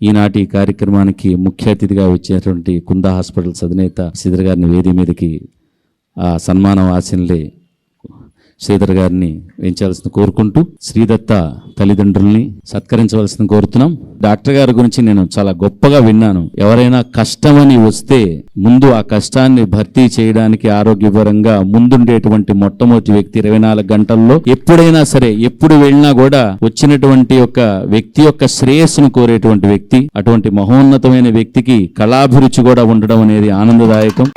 ఈనాటి కార్యక్రమానికి ముఖ్య అతిథిగా వచ్చినటువంటి కుందా హాస్పిటల్స్ అధినేత శ్రీధర్ గారిని వేది మీదకి ఆ సన్మానం ఆశనలే శ్రీధర్ గారిని వేయించాల్సిన కోరుకుంటూ శ్రీదత్త తల్లిదండ్రుల్ని సత్కరించవలసిన కోరుతున్నాం. డాక్టర్ గారి గురించి నేను చాలా గొప్పగా విన్నాను. ఎవరైనా కష్టమని వస్తే ముందు ఆ కష్టాన్ని భర్తీ చేయడానికి ఆరోగ్యపరంగా ముందుండేటువంటి మొట్టమొదటి వ్యక్తి ఇరవై నాలుగు గంటల్లో ఎప్పుడైనా సరే ఎప్పుడు వెళ్ళినా కూడా వచ్చినటువంటి ఒక వ్యక్తి యొక్క శ్రేయస్సును కోరేటువంటి వ్యక్తి అటువంటి మహోన్నతమైన వ్యక్తికి కళాభిరుచి కూడా ఉండడం అనేది ఆనందదాయకం.